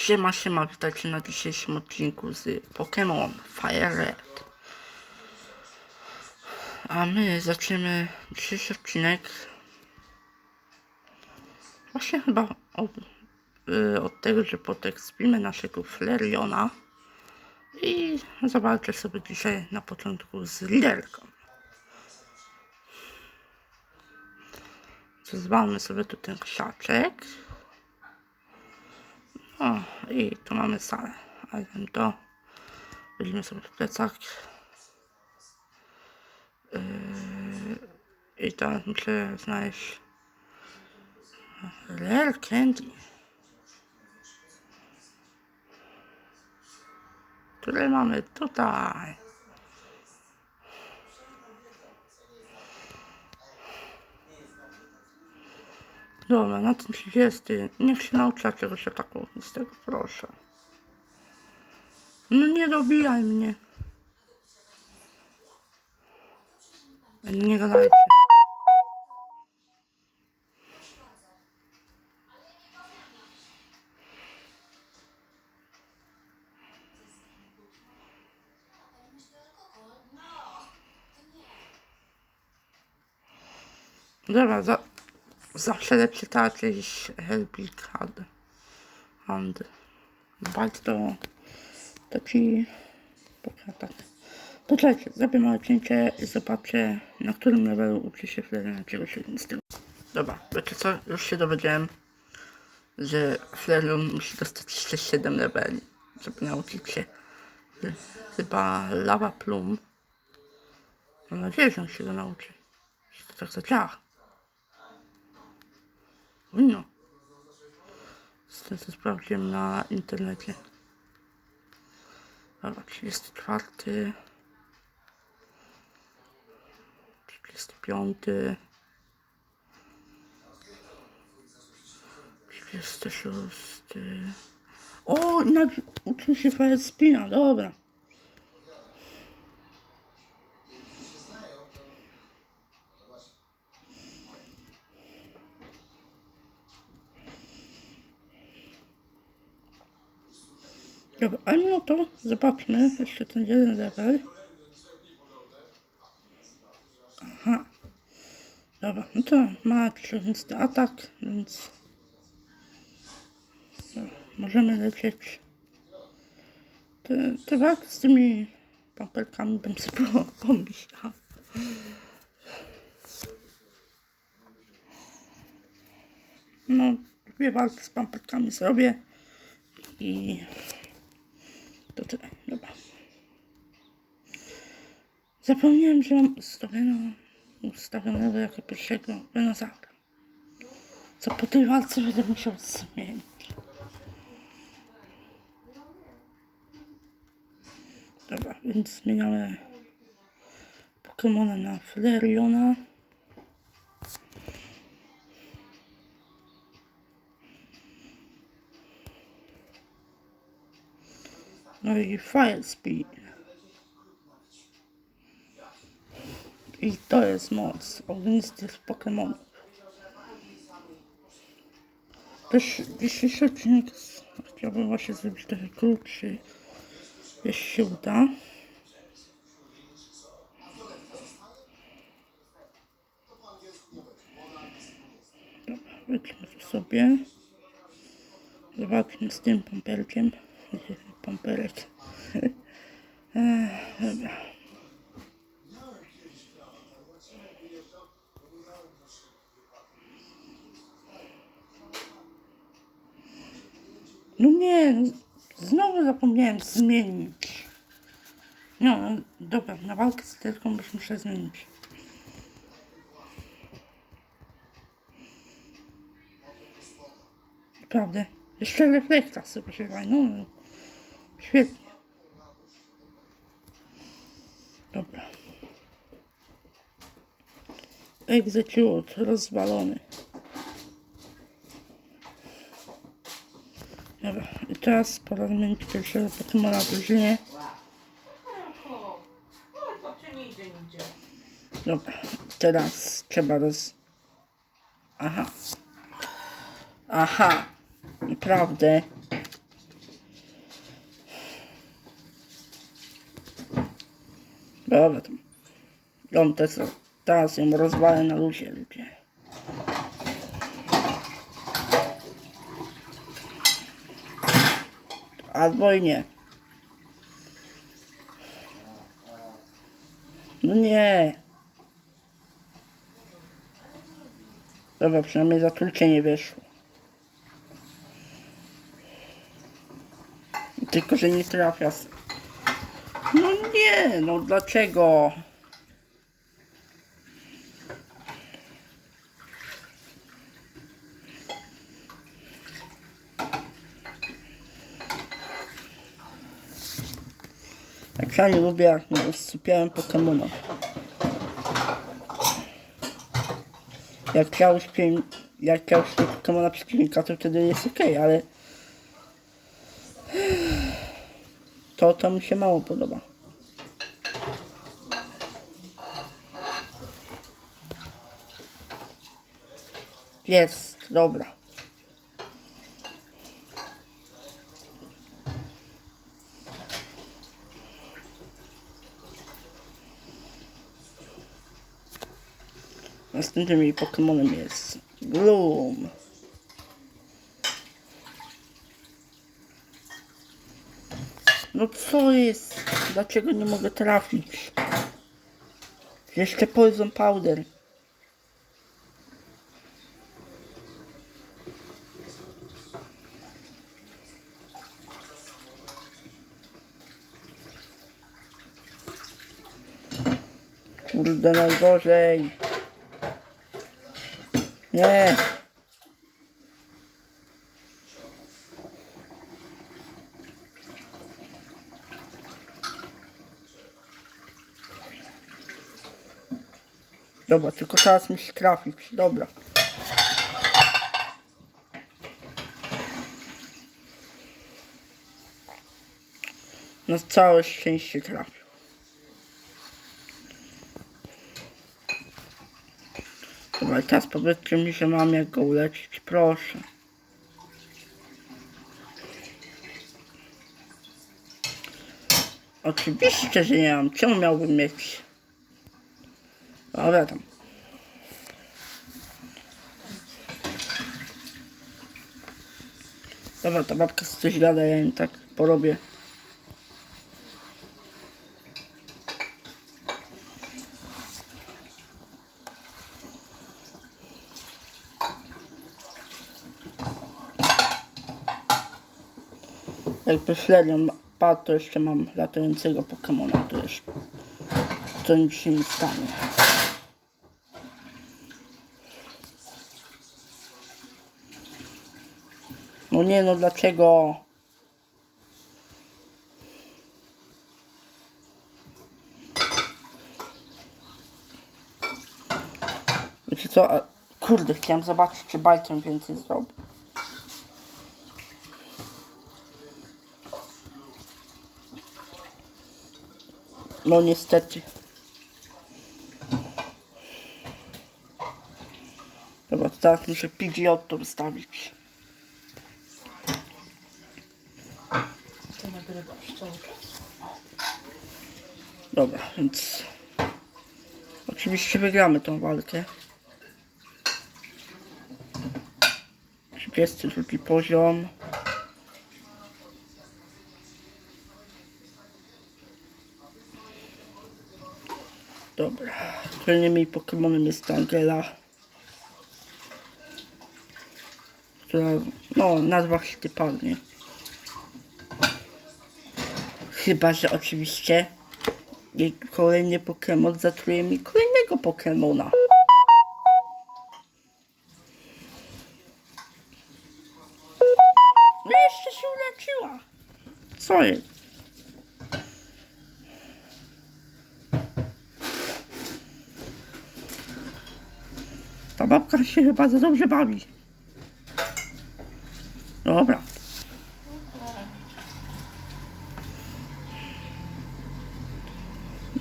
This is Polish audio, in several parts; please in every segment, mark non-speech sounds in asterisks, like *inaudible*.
Siema, siema, witajcie na dzisiejszym odcinku z Pokémon Fire Red. A my zaczniemy dzisiejszy odcinek właśnie chyba od, y, od tego, że potek spimy naszego Flareona i zawalczę sobie dzisiaj na początku z liderką. Zwalmy sobie tu ten krzaczek. O, i tu mamy salę. A wiem to. Weźmiemy sobie plecak. Yy, I teraz muszę znaleźć Rare Candy. Które mamy tutaj. Dobra, na tym 30. Niech się naucza czegoś o taką z tego proszę. No nie dobijaj mnie. Nie gadajcie. Dobra, za, zawsze lepszy teatr niż Helbig Hand. Bardzo taki pokatak. Poczekajcie, zrobię małe cięcie i zobaczę na którym levelu uczy się Flareon czegoś z tego. Dobra, wiecie co? Już się dowiedziałem, że Flareon musi dostać jeszcze 7 leveli, żeby nauczyć się chyba Lava Plum. Mam nadzieję, że on się go nauczy. Że to tak zadziała. No. Co sprawdziłem na internecie. Dobra, 34. 35. 36. O, inaczej uczył się Fire Spina, dobra. Dobra, a mimo to zobaczmy jeszcze ten jeden level. Aha. Dobra, no to ma trzewnisty atak, więc możemy lecieć. Te, te walki z tymi pamperkami bym sobie pomyślał. No, dwie walki z pamperkami zrobię i to tyle, dobra. Zapomniałem, że mam ustawioną, ustawionego jako pierwszego dinozaura. Co po tej walce będę musiał zmienić. Dobra, więc zmieniamy Pokemona na Flareona. No i Fire Speed. I to jest moc ognistych Pokémonów. Też dzisiejszy odcinek chciałbym właśnie zrobić trochę krótszy, jeśli się uda. Dobra, sobie. Zobaczmy z tym pomperkiem. *laughs* Pomperek. *laughs* Ech, Dobra. No nie, no, znowu zapomniałem zmienić. No, no dobra, na walkę z tylko już muszę zmienić. Naprawdę. Jeszcze reflekta sobie no. Świetnie. Dobra. Execute rozwalony. Dobra, i teraz pora zmienić pierwszego Pokemona nigdzie. Dobra, teraz trzeba roz... Aha. Aha, naprawdę. Dobra. Ją te co. Teraz ją rozwalę na luzie ludzie. Albo i nie. No nie. Dobra, przynajmniej zatrucie nie wyszło. Tylko, że nie trafia. No nie, no dlaczego? Jak ja nie lubię, jak nie usypiałem Pokemona. Jak ja uśpię, jak ja uśpię Pokemona przeciwnika, to wtedy jest okej, ale to, to mi się mało podoba. Jest, dobra. Następnym jej Pokemonem jest Gloom. No co jest? Dlaczego nie mogę trafić? Jeszcze Poison Powder. Kurde, najgorzej. Nie. Dobra, tylko teraz musi trafić. Dobra. Na całe szczęście trafił. I teraz powiedzcie mi, że mam jak go uleczyć, proszę. Oczywiście, że nie mam. Czemu miałbym mieć? Dobra tam. Dobra, ta babka coś gada, ja im tak porobię. Jakby Flareon padł, to jeszcze mam latającego Pokemona, to jeszcze to nic się nie stanie. No nie no, dlaczego? Wiecie co? Kurde, chciałem zobaczyć, czy Bajton więcej zrobi. No niestety. Dobra, to teraz muszę PGO to nagrywasz cały czas. Dobra, więc oczywiście wygramy tą walkę. 32 poziom. Dobra, kolejnym jej Pokemonem jest Angela. Która, no, nazwa się typalnie. Chyba, że oczywiście kolejny Pokémon zatruje mi kolejnego Pokémona. No jeszcze się uleczyła. Co jest? Ta babka się chyba za dobrze bawi. Dobra.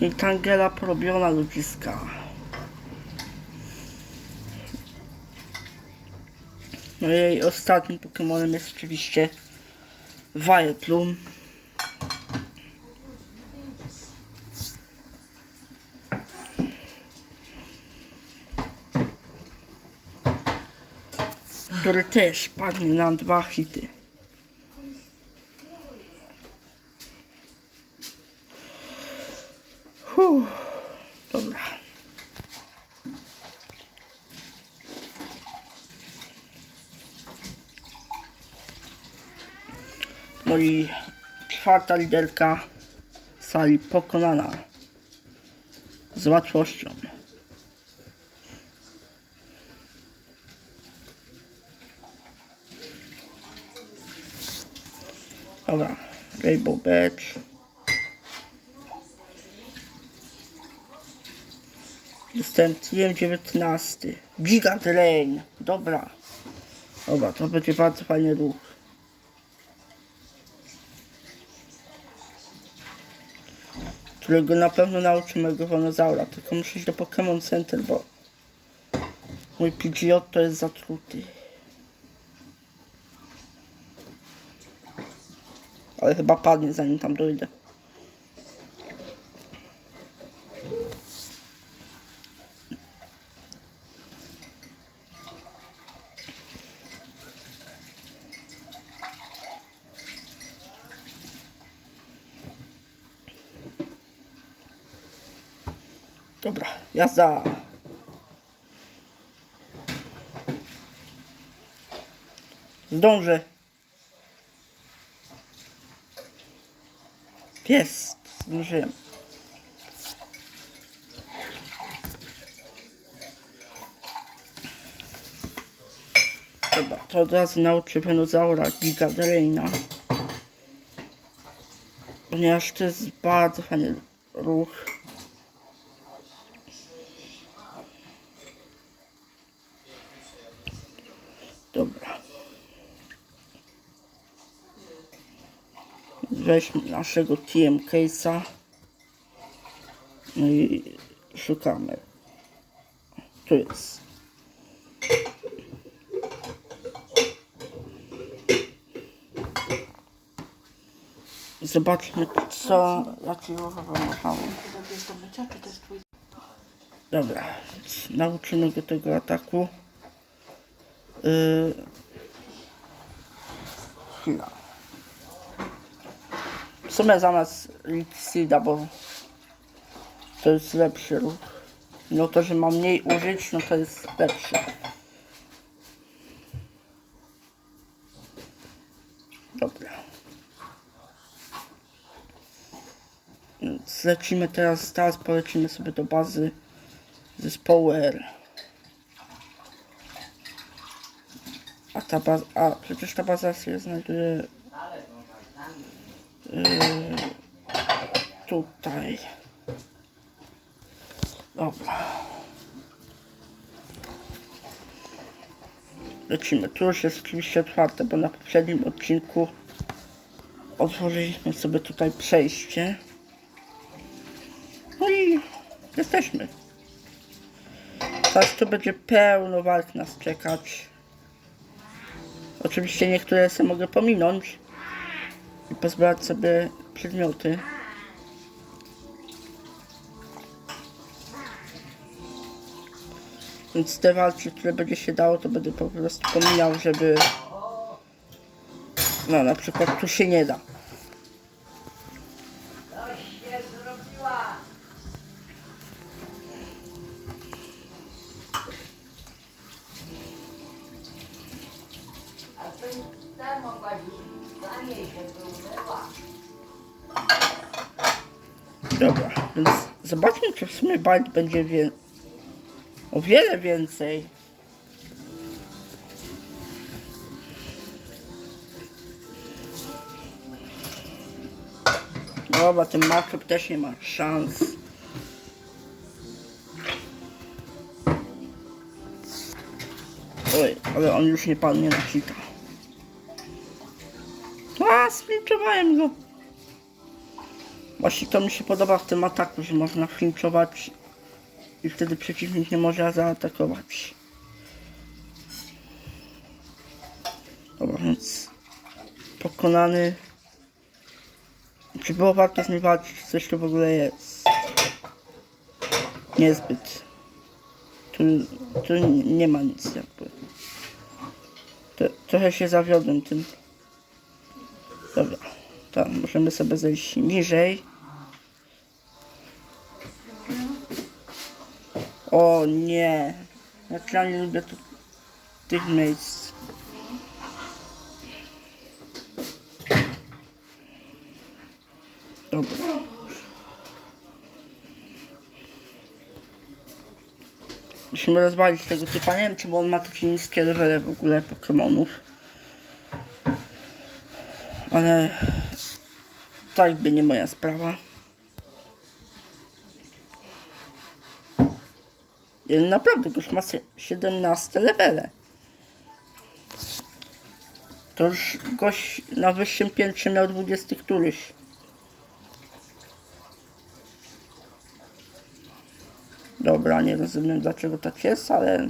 I Tangela porobiona ludziska. No jej ostatnim Pokemonem jest oczywiście Vileplume. Który też padnie na dwa hity. Huh, dobra. No i czwarta liderka sali pokonana z łatwością. Dobra, Rainbow Badge. Jestem TM 19. Gigant Rain. Dobra. Dobra, to będzie bardzo fajny ruch. Którego na pewno nauczy mojego Wonozaura. Tylko muszę iść do Pokémon Center, bo mój PGJ to jest zatruty. Ale chyba padnie zanim tam dojdę. Dobra, jazda. Zdążę. Jest, zdążyłem. Dobra, to od razu Giga Draina. Ponieważ to jest bardzo fajny ruch. Dobra. Weźmy naszego TM Case'a. No i szukamy. Tu jest. Zobaczmy co to jest twój? Dobra, nauczymy go tego ataku. Yy... Chwila. Sumie zamiast Elixida, bo to jest lepszy ruch. No to, że mam mniej użyć, no to jest lepszy. Dobra. Więc lecimy teraz, teraz polecimy sobie do bazy zespołu R. A ta baza, a przecież ta baza się znajduje tutaj. Dobra. Lecimy. Tu już jest oczywiście otwarte, bo na poprzednim odcinku otworzyliśmy sobie tutaj przejście. No i jesteśmy. Teraz tu będzie pełno walk nas czekać. Oczywiście niektóre sobie mogę pominąć pozbierać sobie przedmioty. Więc te walki, które będzie się dało, to będę po prostu pomijał, żeby... No, na przykład tu się nie da. Sumie bajt będzie wie... o wiele więcej. Dobra, ten matchup też nie ma szans. Oj, ale on już nie padnie na hita. A, sflinczowałem go. Właśnie to mi się podoba w tym ataku, że można flinczować i wtedy przeciwnik nie może zaatakować. Dobra, więc pokonany. Czy było warto z nim walczyć? Coś tu w ogóle jest? Niezbyt. Tu, tu nie ma nic jakby. Trochę się zawiodłem tym. Tam możemy sobie zejść niżej. O nie, ja nie lubię tu, tych miejsc. Dobra. Musimy rozwalić tego typa. Nie wiem, czy on ma takie niskie levele w ogóle Pokemonów. Ale to jakby nie moja sprawa. Jeden naprawdę już ma sie- 17 levele. To już gość na wyższym piętrze miał 20 któryś. Dobra, nie rozumiem dlaczego tak jest, ale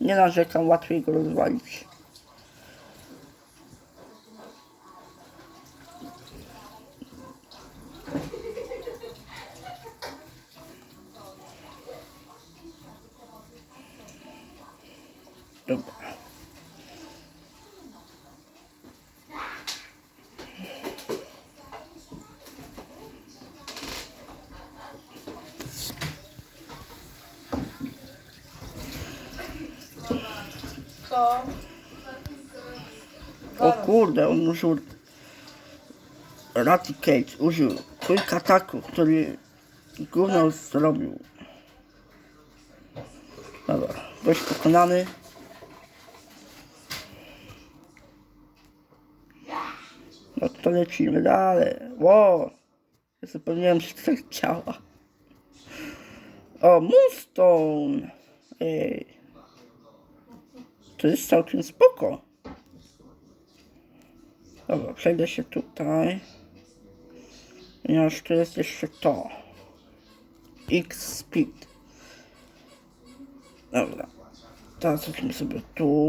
nie narzekam, łatwiej go rozwalić. Co? O kurde, on użył Raticate, użył Quick Attacku, który gówno zrobił. Dobra, gość pokonany. No to lecimy dalej. Wow, ja zapomniałem, że to tak działa. O, Moonstone! Ej. To jest całkiem spoko. Dobra, przejdę się tutaj. Ponieważ tu jest jeszcze to. X speed. Dobra. Teraz weźmy sobie tu.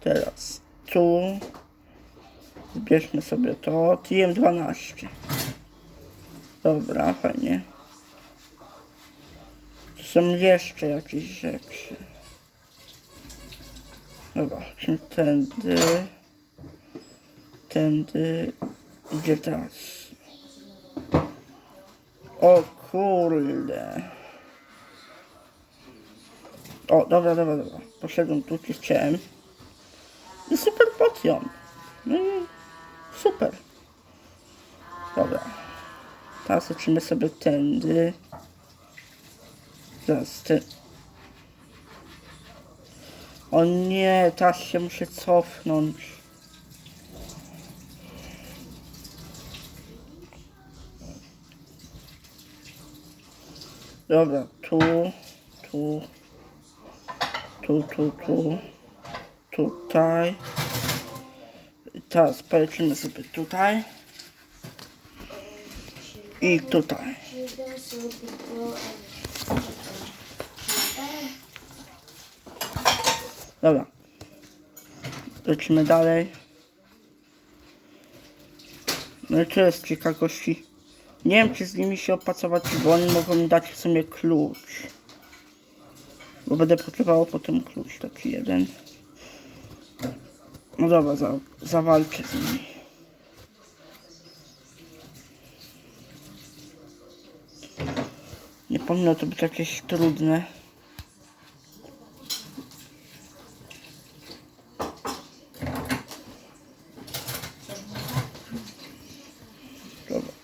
Teraz tu. Zbierzmy sobie to. TM12. Dobra, fajnie. Tu są jeszcze jakieś rzeczy. Dobra, chodźmy tędy tędy. Gdzie teraz? O kurde. O, dobra, dobra, dobra. Poszedłem tu, gdzie chciałem. I super potion. No i super. Dobra. Teraz lecimy sobie tędy. Zaraz ten... O nie, teraz się muszę cofnąć. Dobra, tu, tu, tu, tu, tu, tutaj. Teraz polecimy sobie tutaj. I tutaj. Dobra. Lecimy dalej. No i tu jest ciekawości. Nie wiem, czy z nimi się opacować, bo oni mogą mi dać w sumie klucz. Bo będę potrzebował potem klucz, taki jeden. No dobra, za, zawalczę z nimi. Nie powinno to być jakieś trudne.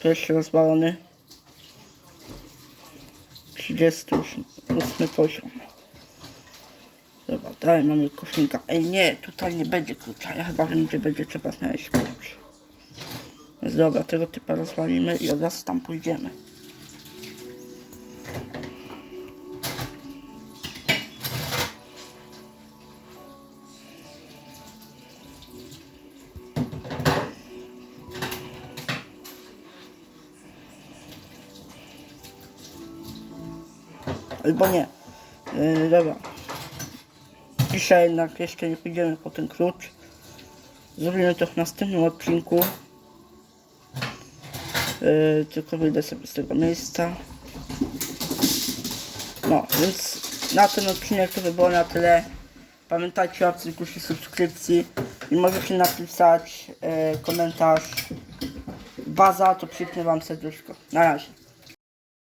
Jeszcze rozwalony. 38 poziom. Dobra, dalej mamy koszynka. Ej nie, tutaj nie będzie klucza. Ja chyba wiem, gdzie będzie trzeba znaleźć klucz. Więc dobra, tego typa rozwalimy i od razu tam pójdziemy. Albo nie. Yy, dobra. Dzisiaj jednak jeszcze nie pójdziemy po ten klucz. Zrobimy to w następnym odcinku. Yy, tylko wyjdę sobie z tego miejsca. No, więc na ten odcinek to by było na tyle. Pamiętajcie o cyklusie subskrypcji i możecie napisać e, komentarz. Baza, to przypnę wam serduszko. Na razie.